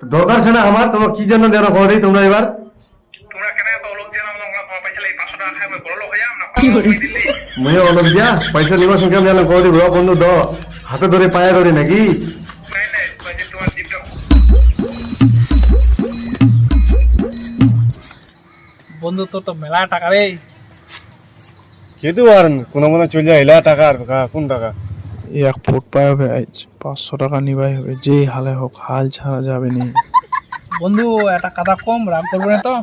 দরকার ছিল আমার তোমার কি জন্য দেওয়া কো দিই তোমরা এবার। তোমরা কেন এত লোক যে আমরা তোমার পয়সা লাগে পাঁচশো টাকা খাই বড় লোক যাম না দিল্লি মুই অলপ দিয়া পয়সা সঙ্গে আমি জানো কো দিব বন্ধু দ। হাতে ধরে পায়ে ধরে নাকি? যে বন্ধু তোর তো মেলা টাকা রে। কেতু আর কোনো মনে চলে যায় এলা টাকা আর কোন টাকা? এক ফুট পায় হবে আজ পাঁচশো টাকা নিবাই হবে যেই হালে হোক হাল ছাড়া যাবে নি। বন্ধু একটা কথা কম রাগ করবে না তো?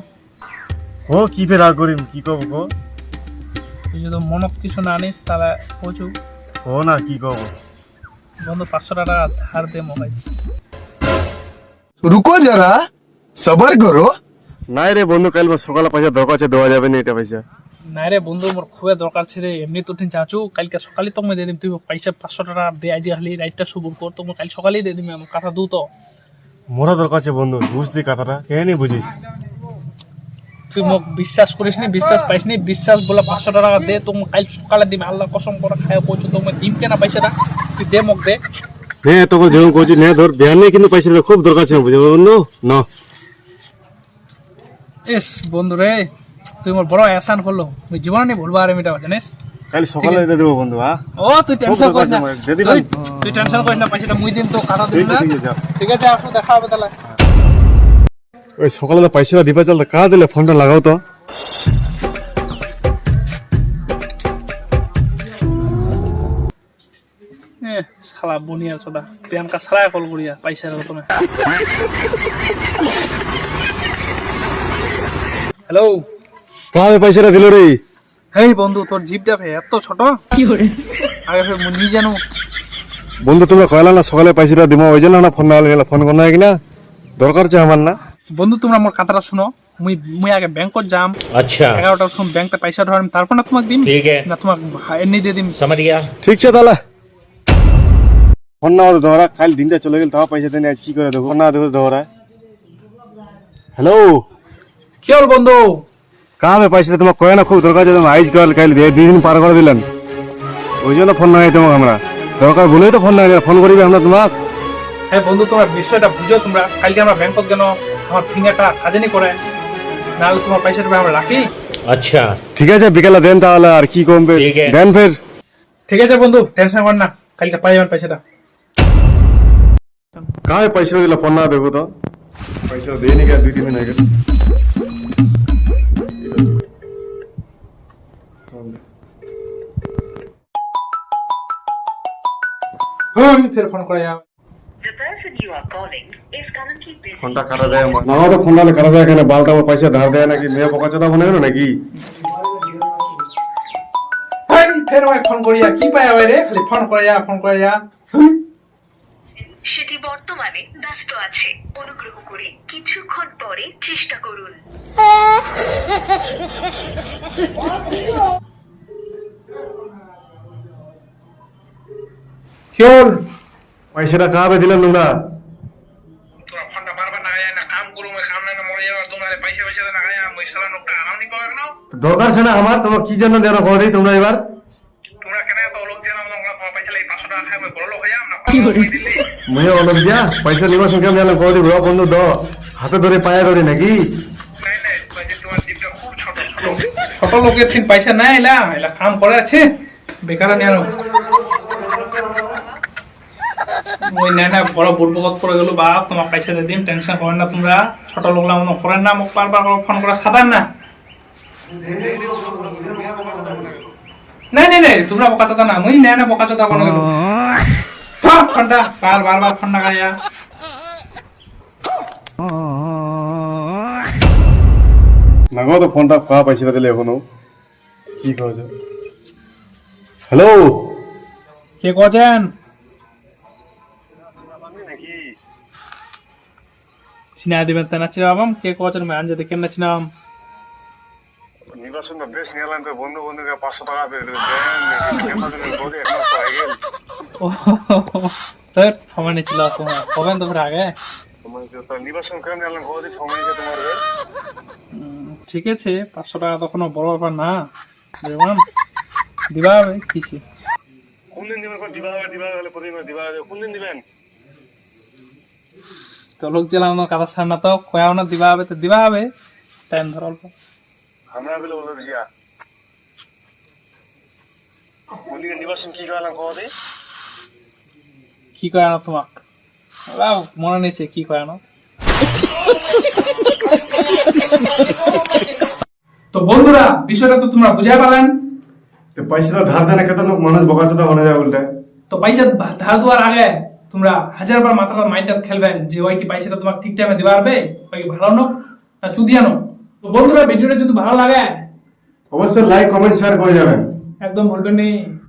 ও কি ফের রাগ করিম কি কব গো তুই যদি মনত কিছু না আনিস তাহলে প্রচুর ও না কি কব? বন্ধু পাঁচশো টাকা ধার দে মোবাইল। রুকো যারা সবার করো। নাই রে বন্ধু কাল সকালে পয়সা দরকার আছে দেওয়া যাবে না এটা পয়সা। না রে বন্ধু মোর খুবই দরকার ছিল এমনি তো ঠিক চাচু কালকে সকালে তো দিয়ে দিম তুই পয়সা পাঁচশো টাকা দে আজ খালি রাইটটা শুভ কর তো কাল সকালেই দিয়ে দিবি আমার কথা দু তো মোরা দরকার আছে বন্ধু বুঝতি কথাটা কে নি বুঝিস তুই মোক বিশ্বাস করিস নি বিশ্বাস পাইস নি বিশ্বাস বলে পাঁচশো টাকা দে তো কাল সকালে দিবি আল্লাহ কসম করে খায় পৌঁছো তো দিম কেনা পয়সাটা তুই দে মোক দে। নে তোকে যেমন কইছি নে ধর বিয়ার নেই কিন্তু পয়সা খুব দরকার ছিল বুঝে বন্ধু না। এস বন্ধু রে তুই মোর বড় এহসান করল। তুই জীবনে ভুলবা আর মিটা জানিস? কাল সকালে দিয়ে দেবো বন্ধু হ্যাঁ? ও তুই টেনশন করিস না। তুই- টেনশন করিস না পয়সাটা মুই দিম তো কাটা ঠিক না। ঠিক আছে। আসো দেখা হবে তাহলে। ওই সকালে পয়সা দিবা চল কা দিলে ফোনটা লাগাও তো। এ শালা বুনিয়া চোদা প্রিয়াঙ্কা সারাই কল করিয়া পয়সা রে তুমি হ্যালো কা পয়সাটা দিল রে হেই বন্ধু তোর জিপটা ভাই এত ছোট আগে ফের মুই নি জানো বন্ধু তোমরা কয়লা না সকালে পয়সাটা দিব ওই জন্য না ফোন না হলে ফোন করনা কিনা দরকার আছে আমার না বন্ধু তোমরা মোর কথাটা শুনো মুই মুই আগে ব্যাংকত যাম अच्छा এগারোটার সময় ব্যাংকটা পয়সা ধরাম তারপর না তোমাকে দিম ठीक है না তোমাক এমনি দিয়ে দিম समझ गया ঠিক আছে তাহলে ফোন না হলে ধরা কাল দিনটা চলে গেল তাও পয়সা দেন আজ কি করে দেখো না দেখো ধরা হ্যালো কি হল বন্ধু কামে পাইছে তোমাকে কয়ে না খুব দরকার তুমি আইজ কাল কাল দুই দিন পার করে দিলেন। ওই জন্য ফোন নাই তোমাকে আমরা। দরকার বলেই তো ফোন নাই ফোন করিবে আমরা তোমাক। হ্যাঁ বন্ধু তোমার বিষয়টা বুঝো তোমরা কালকে আমরা ব্যাংকত গেল আমার ফিঙ্গারটা কাজেনি করে নাহলে তোমার পয়সাটা আমরা রাখি? আচ্ছা। ঠিক আছে বিকেলে দেন তাহলে আর কি কমবে? দেন ফের। ঠিক আছে বন্ধু টেনশন কর না কালকে পাই আমার পয়সাটা। কায় পয়সা দিলে ফোন না দেবো তো। পয়সা দিয়ে নি দুই তিন দিন আগে। Is currently busy. ফোনটা খারাপ দেয়? আমার তো ফোন নালে খারাপ দেয়? কেন বালটা আমার পয়সা ধার দেয় নাকি? মেয়ে বোকা চোদা মনে হলো নাকি? ফের আমায় ফোন করিয়া। কি পাই রে? খালি ফোন করে ফোন করে সেটি বর্তমানে ব্যস্ত আছে। অনুগ্রহ করে কিছুক্ষণ পরে চেষ্টা করুন। লোকটা আরাম নি পাবে না। দরকার ছিল আমার তোমার কি জন্য দেওয়া কো দিই তোমরা এবার তোমরা তোমার দিয়া পয়সা আমি বন্ধু দ হাতে ধরে পায়ে ধরে নাকি? তোমার ছোট লোকের ঠিক পয়সা নাই এলা এলা কাম করে আছে বেকার ওই না না বড় বুড়বকত পড়ে গেল বাপ তোমার পয়সা দিয়ে দিম টেনশন করেন না তোমরা। ছোট লোকলা মনে করেন না মোক বারবার করে ফোন করে সাধার না নাই নাই নাই তোমরা বোকা চাতা না মুই নাই না বোকা চাতা কোনো গেল ফোনটা কাল বারবার ফোন না গায়া নাগো তো ফোনটা কা পয়সা দিলে এখনও কি করেছ হ্যালো কে কছেন চিনা দিবেন তা না চিনাবাম কে কছেন আমি আনজে দেখেন না চিনাবাম নির্বাচন তো বেশ নিলাম তো বন্ধু বন্ধুকে পাঁচশো টাকা পেয়ে দেন তো সময় নিচ্ছিল তোমার কবেন তো ফের আগে নির্বাচন করে নিলাম কদিন সময় আছে তোমার ঠিক আছে পাঁচশো টাকা তো কোনো বড় ব্যাপার না যেমন দিবা হবে কিছু কোন দিন দিবেন দিবা হবে দিবা হলে প্রতিদিন দিবা হবে কোন দিন দিবেন তো তো লোক জ্বালানো কথা ছাড় না তো খোয়াও না দিবা হবে তো দিবা হবে। টাইম ধর অল্প। আমরা বলে বলব জিয়া বলি নিবাসন কি করালাম কবে কি করে না তোমাক? বাবা, মনে নেছে কি করে না তো বন্ধুরা বিষয়টা তো তোমরা বুঝাই পালেন তো পয়সা ধার দেয় না কত লোক মানুষ বোকাচোদা বনে যায় উল্টায়। তো পয়সা ধার দেওয়ার আগে তোমরা হাজার বার মাথাটা মাইন্ডটা খেলবেন যে ওই কি পয়সাটা তোমাকে ঠিক টাইমে দেওয়া পারবে ওই কি ভালো নোক না আনো তো বন্ধুরা ভিডিওটা যদি ভালো লাগে অবশ্যই লাইক কমেন্ট শেয়ার করে যাবেন। একদম ভুলবেন নি।